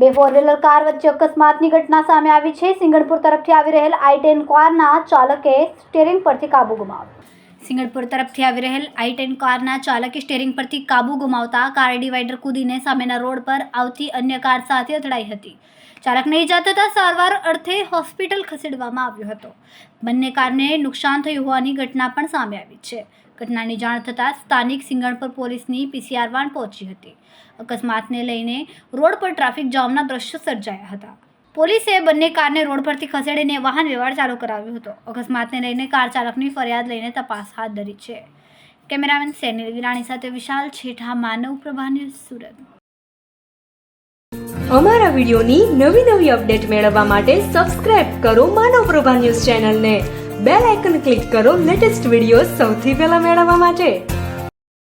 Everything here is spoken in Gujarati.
બે ફોર વ્હીલર કાર વચ્ચે અકસ્માતની ઘટના સામે આવી છે. સિંગણપુર તરફથી આવી રહેલ આઈ ટેન કારના ચાલકે સ્ટેરિંગ પરથી કાબુ ગુમાવ્યો. સિંગણપુર તરફથી આવી રહેલ આઈ ટેન કારના ચાલકે સ્ટેરિંગ પરથી કાબુ ગુમાવતા કાર ડિવાઈડર કૂદીને સામેના રોડ પર આવતી અન્ય કાર સાથે અથડાઈ હતી. ચાલકને ઈજા થતાં સારવાર અર્થે હોસ્પિટલ ખસેડવામાં આવ્યો હતો. બંને કારને નુકસાન થયું હોવાની ઘટના પણ સામે આવી છે. ઘટનાની જાણ થતાં સ્થાનિક સિંગણપુર પોલીસની પીસીઆર વાન પહોંચી હતી. અકસ્માતને લઈને રોડ પર ટ્રાફિક જામના દ્રશ્યો સર્જાયા હતા. પોલીસે બંને કારને રોડ પરથી ખસેડીને વાહન વ્યવહાર ચાલુ કરાવ્યો હતો. અકસ્માતને લઈને કાર ચાલકની ફરિયાદ લઈને તપાસ હાથ ધરી છે. કેમેરામેન સેનિલ વિરાણી સાથે વિશાલ છેઠા, માનવ પ્રભા ન્યૂઝ સુરત. અમારા વિડિયોની નવી નવી અપડેટ મેળવવા માટે સબસ્ક્રાઇબ કરો માનવ પ્રભા ન્યૂઝ ચેનલને. બેલ આઇકન ક્લિક કરો લેટેસ્ટ વીડિયો સૌથી પહેલા મેળવવા માટે.